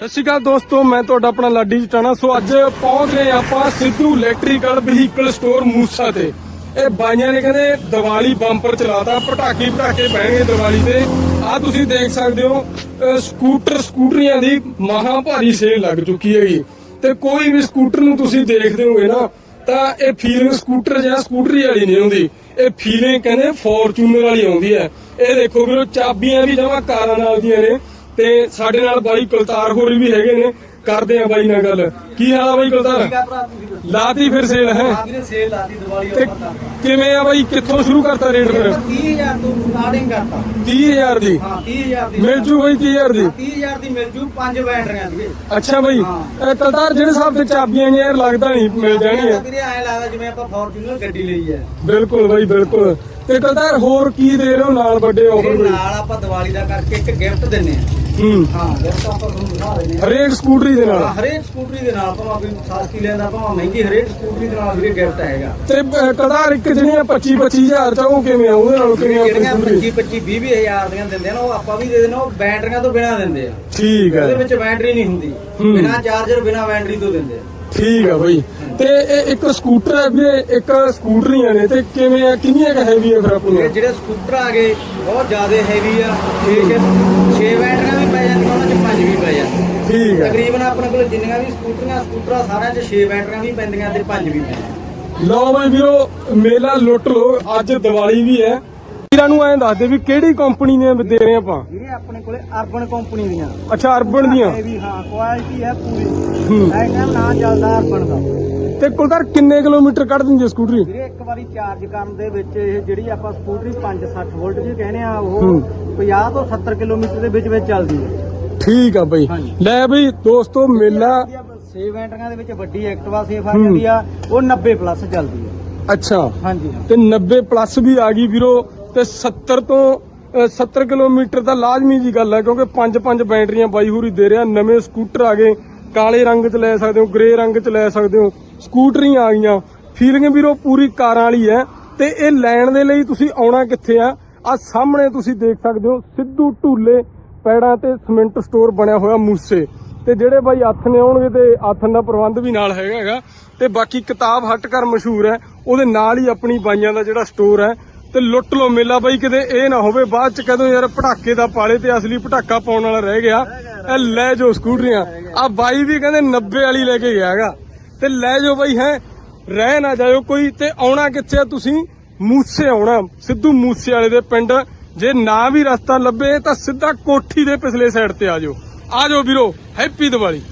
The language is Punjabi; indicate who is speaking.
Speaker 1: ਸਤਿ ਸ਼੍ਰੀ ਅਕਾਲ ਦੋਸਤੋ, ਮੈਂ ਤੁਹਾਡਾ ਆਪਣਾ ਲਾਡੀ ਜਟਾਣਾ। ਸੋ ਅੱਜ ਪਹੁੰਚ ਗਏ ਆਪਾਂ Sidhu electrical vehicle store Moosa ਤੇ। ਇਹ ਬਾਈਆਂ ਨੇ ਕਹਿੰਦੇ ਦੀਵਾਲੀ ਬੰਪਰ ਚਲਾਤਾ, ਪਟਾਕੇ ਹੀ ਪਟਾਕੇ ਬਹਿਣਗੇ ਦੀਵਾਲੀ ਤੇ। ਆ ਤੁਸੀਂ ਦੇਖ ਸਕਦੇ ਹੋ ਸਕੂਟਰ ਸਕੂਟਰੀਆਂ ਦੀ ਮਹਾ ਭਾਰੀ ਸੇਲ ਲੱਗ ਚੁੱਕੀ ਹੈਗੀ। ਤੇ ਕੋਈ ਵੀ ਸਕੂਟਰ ਨੂੰ ਤੁਸੀਂ ਦੇਖਦੇ ਹੋਗੇ ਨਾ, ਤਾਂ ਇਹ ਫੀਲਿੰਗ ਸਕੂਟਰ ਜਾਂ ਸਕੂਟਰੀ ਵਾਲੀ ਨਹੀਂ ਆਉਂਦੀ ਇਹ ਫੀਲਿੰਗ ਕਹਿੰਦੇ ਫੋਰਚੂਨਰ ਵਾਲੀ ਆਉਂਦੀ ਹੈ। ਇਹ ਦੇਖੋ ਵੀਰੋ, ਚਾਬੀਆਂ ਵੀ ਜਮਾ ਕਾਰਾਂ ਨਾਲ ਦੀਆਂ ਨੇ। ਤੇ ਸਾਡੇ ਨਾਲ ਬਾਈ ਕੁਲਤਾਰ ਹੋਰ ਵੀ ਹੈਗੇ ਨੇ। ਕਰਦੇ ਆ ਬਾਈ ਨਾਲ ਗੱਲ। ਕੀ ਹਾਲ ਆ ਬਾਈ ਕੁਲਤਾਰ? ਲਾਤੀ ਫਿਰ ਸੇਲ ਹੈ?
Speaker 2: ਵੀਰੇ ਸੇਲ ਲਾਤੀ ਦੀਵਾਲੀ
Speaker 1: ਤੇ
Speaker 2: ਉੱਪਰ ਤਾਂ
Speaker 1: ਕਿਵੇਂ ਆ ਬਾਈ? ਕਿੱਥੋਂ ਸ਼ੁਰੂ ਕਰਤਾ ਰੇਟ ਫਿਰ?
Speaker 2: 30000 ਤੋਂ ਸਟਾਰਟਿੰਗ ਕਰਤਾ।
Speaker 1: 30000 ਦੀ?
Speaker 2: ਹਾਂ 30000 ਦੀ।
Speaker 1: ਮਿਲ ਜੂ ਬਾਈ 30000 ਦੀ?
Speaker 2: 30000 ਦੀ ਮਿਲ ਜੂ ਪੰਜ ਬੈਟਰੀਆਂ ਦੀ।
Speaker 1: ਅੱਛਾ ਬਾਈ। ਕੁਲਤਾਰ ਜਿਹੜੇ ਹਿਸਾਬ ਤੇ ਚਾਬੀਆਂ ਨੇ ਯਾਰ ਲੱਗਦਾ ਨਹੀਂ ਮਿਲ ਜਾਣਗੀਆਂ।
Speaker 2: ਵੀਰੇ ਐ ਲੱਗਦਾ ਜਿਵੇਂ ਆਪਾਂ ਫੋਰਚੂਨਰ ਗੱਡੀ ਲਈ ਹੈ।
Speaker 1: ਬਿਲਕੁਲ ਬਾਈ ਬਿਲਕੁਲ। ਤੇ ਕੁਲਤਾਰ ਹੋਰ ਕੀ ਦੇ ਰਹੇ ਹੋ ਨਾਲ ਵੱਡੇ ਆਫਰ
Speaker 2: ਨਾਲ ਆਪਾਂ ਦੀਵਾਲੀ ਦਾ ਕਰਕੇ ਇੱਕ ਗਿਫਟ ਦਿੰਨੇ ਆ
Speaker 1: ਹੂੰ।
Speaker 2: ਹਾਂ ਗਿਫਟ ਆਪਾਂ ਤੁਹਾਨੂੰ ਦਿਖਾ ਦਿੰਨੇ ਆ
Speaker 1: ਹਰੇਕ ਸਕੂਟਰੀ ਦੇ ਨਾਲ?
Speaker 2: ਹਰੇਕ ਸਕੂਟਰੀ ਦੇ ਨਾਲ ਭਾਵੇਂ ਕੋਈ ਸਾਸਕੀ ਲੈਂਦਾ ਭਾਵੇਂ ਮਹਿੰਗੀ ਹਰੇਕ ਸਕੂਟਰੀ ਦੇ ਨਾਲ ਵੀਰੇ ਗਿਫਟ ਆਏਗਾ
Speaker 1: ਤੇ ਕੁਲਤਾਰ ਇੱਕ ਜਿਹੜੀਆਂ 25 25000 ਚ ਉਹ ਕਿਵੇਂ ਆ? ਉਹਦੇ ਨਾਲ ਕਿਵੇਂ
Speaker 2: ਜਿਹੜੀਆਂ
Speaker 1: ਸਕੂਟਰੀ?
Speaker 2: 25 25 20 ਹਜ਼ਾਰ ਦੀਆਂ ਦਿੰਦੇ ਆ ਨਾ ਉਹ ਆਪਾਂ ਵੀ ਦੇ ਦੇਣਾ ਉਹ ਬੈਟਰੀਆਂ ਤੋਂ ਬਿਨਾ ਦਿੰਦੇ ਆ।
Speaker 1: ਠੀਕ
Speaker 2: ਉਹਦੇ
Speaker 1: ਹੈ
Speaker 2: ਵਿੱਚ ਬੈਟਰੀ ਨਹੀਂ ਹੁੰਦੀ। ਬਿਨਾ ਚਾਰਜਰ ਬਿਨਾ ਬੈਟਰੀ ਤੋਂ ਦਿੰਦੇ ਆ।
Speaker 1: ਠੀਕ ਆ ਬਈ। ਤੇ ਇਹ ਇੱਕ ਸਕੂਟਰ ਹੈ ਵੀਰੇ ਇੱਕ ਸਕੂਟਰੀਆਂ ਨੇ ਤੇ ਕਿਵੇਂ ਆ ਕਿੰਨੀਆਂ ਕੁ ਹੈਵੀ ਆ ਫਿਰ
Speaker 2: ਇਹ
Speaker 1: ਆਪਣੀਆਂ
Speaker 2: ਜਿਹੜੇ ਸਕੂਟਰ ਆ ਗਏ ਬਹੁਤ ਜ਼ਿਆਦਾ ਹੈਵੀ ਆ। 6 6 ਬੈਟਰੀਆਂ ਵੀ ਪੈ ਜਾਂਦੀਆਂ ਉਹਨਾਂ 'ਚ ਪੰਜ ਵੀ ਪੈ ਜਾਂਦੀਆਂ
Speaker 1: ਠੀਕ ਹੈ
Speaker 2: ਤਕਰੀਬਨ ਆਪਣੇ ਕੋਲ ਜਿੰਨੀਆਂ ਵੀ ਸਕੂਟਰੀਆਂ ਸਕੂਟਰਾਂ ਸਾਰਿਆਂ 'ਚ 6 ਬੈਟਰੀਆਂ ਵੀ ਪੈਂਦੀਆਂ ਤੇ ਪੰਜ ਵੀ ਪੈਂਦੀਆਂ।
Speaker 1: ਲਓ ਬਈ ਵੀਰੋ ਮੇਲਾ ਲੁੱਟ ਲੋ ਅੱਜ ਦੀਵਾਲੀ ਵੀ ਹੈ। ਵੀਰਾਂ ਨੂੰ ਐਂ ਦੱਸ ਦੇ ਵੀ ਕਿਹੜੀ ਕੰਪਨੀ ਦੀਆਂ ਦੇ ਰਹੇ ਆਪਾਂ?
Speaker 2: ਵੀਰੇ ਆਪਣੇ ਕੋਲੇ ਅਰਬਨ ਕੰਪਨੀ ਦੀਆਂ।
Speaker 1: ਅੱਛਾ ਅਰਬਨ ਦੀਆਂ।
Speaker 2: ਇਹ ਵੀ ਹਾਂ ਕੁਆਲਿਟੀ ਹੈ ਪੂਰੀ। ਐ ਕਹਿੰਦਾ ਨਾ ਚੱਲਦਾ ਅਰਬਨ ਦਾ।
Speaker 1: ਤੇ ਕੁਲਤਾਰ ਕਿੰਨੇ ਕਿਲੋਮੀਟਰ ਕੱਢ ਦਿੰਦੀ ਹੈ ਸਕੂਟਰੀ?
Speaker 2: ਵੀਰੇ ਇੱਕ ਵਾਰੀ ਚਾਰਜ ਕਰਨ ਦੇ ਵਿੱਚ ਇਹ ਜਿਹੜੀ ਆਪਾਂ ਸਕੂਟਰੀ 560 ਵੋਲਟ ਦੀ ਕਹਿੰਦੇ ਆ ਉਹ
Speaker 1: ਹੂੰ।
Speaker 2: 50 ਤੋਂ 70 ਕਿਲੋਮੀਟਰ ਦੇ ਵਿੱਚ ਵਿੱਚ ਚੱਲਦੀ ਹੈ।
Speaker 1: ਠੀਕ ਆ ਬਈ। ਲੈ ਬਈ ਦੋਸਤੋ ਮੇਲਾ
Speaker 2: 6 ਬੈਟਰੀਆਂ ਦੇ ਵਿੱਚ ਵੱਡੀ ਐਕਟਿਵਾ ਸੇਫ ਆ। ਜਾਂਦੀ ਆ ਉਹ 90 ਪਲੱਸ ਚੱਲਦੀ ਹੈ।
Speaker 1: ਅੱਛਾ।
Speaker 2: ਹਾਂਜੀ
Speaker 1: ਤੇ 90 ਪਲੱਸ ਵੀ ਆ ਗਈ ਵੀਰੋ। ਤੇ 70 ਤੋਂ ਅ, 70 ਕਿਲੋਮੀਟਰ ਤਾਂ ਲਾਜ਼ਮੀ ਜੀ ਗੱਲ ਹੈ ਕਿਉਂਕਿ ਪੰਜ ਪੰਜ ਬੈਟਰੀਆਂ ਬਾਈ ਹੋਰੀ ਦੇ ਰਿਹਾ ਨਵੇਂ ਸਕੂਟਰ ਆ ਗਏ ਕਾਲੇ ਰੰਗ 'ਚ ਲੈ ਸਕਦੇ ਹੋ ਗ੍ਰੇ ਰੰਗ 'ਚ ਲੈ ਸਕਦੇ ਹੋ ਸਕੂਟਰੀਆਂ ਆ ਗਈਆਂ। ਫੀਲਿੰਗ ਵੀਰੋ ਪੂਰੀ ਕਾਰਾਂ ਵਾਲੀ ਹੈ ਤੇ ਇਹ ਲੈਣ ਦੇ ਲਈ ਤੁਸੀਂ ਆਉਣਾ ਕਿੱਥੇ ਆ? ਆ ਸਾਹਮਣੇ ਤੁਸੀਂ ਦੇਖ ਸਕਦੇ ਹੋ ਸਿੱਧੂ ਢੂਲੇ ਪੈੜਾਂ ਤੇ ਸਿਮੈਂਟ ਸਟੋਰ ਬਣਿਆ ਹੋਇਆ ਮੂਸੇ। ਤੇ ਜਿਹੜੇ ਬਾਈ ਹੱਥ ਨੇ ਆਉਣਗੇ ਤੇ ਆਥਨ ਦਾ ਪ੍ਰਬੰਧ ਵੀ ਨਾਲ ਹੈਗਾ ਹੈਗਾ। ਤੇ ਬਾਕੀ ਕਿਤਾਬ ਹੱਟ ਕਰ ਮਸ਼ਹੂਰ ਹੈ ਉਹਦੇ ਨਾਲ ਹੀ ਆਪਣੀ ਬਾਈਆਂ ਦਾ ਜਿਹੜਾ ਸਟੋਰ ਹੈ ਤੇ ਲੁੱਟ ਲੋ ਮੇਲਾ ਬਾਈ, ਕਿਤੇ ਇਹ ਨਾ ਹੋਵੇ। ਬਾਅਦ ਚ ਕਦੋਂ ਯਾਰ, ਪਟਾਕੇ ਦਾ ਪਾਲੇ ਤੇ ਅਸਲੀ ਪਟਾਕਾ ਪਾਉਣ ਵਾਲਾ ਰਹਿ ਗਿਆ। ਇਹ ਲੈ ਜੋ ਸਕੂਟਰੀਆਂ। ਆ ਬਾਈ ਵੀ ਕਹਿੰਦੇ 90 ਵਾਲੀ ਲੈ ਕੇ ਗਿਆ ਹੈਗਾ। ਤੇ ਲੈ ਜੋ ਬਾਈ, ਹੈ, ਰਹਿ ਨਾ ਜਾਇਓ ਕੋਈ ਤੇ ਆਉਣਾ ਕਿੱਥੇ ਤੁਸੀਂ? ਮੂਸੇ ਆਉਣਾ। ਸਿੱਧੂ ਮੂਸੇ ਵਾਲੇ ਦੇ ਪਿੰਡ। ਜੇ ਨਾ ਵੀ ਰਸਤਾ ਲੱਭੇ ਤਾਂ ਸਿੱਧਾ ਕੋਠੀ ਦੇ ਪਿਛਲੇ ਸਾਈਡ ਤੇ ਆ ਜਾਓ ਆ ਜਾਓ ਵੀਰੋ, ਹੈਪੀ ਦੀਵਾਲੀ।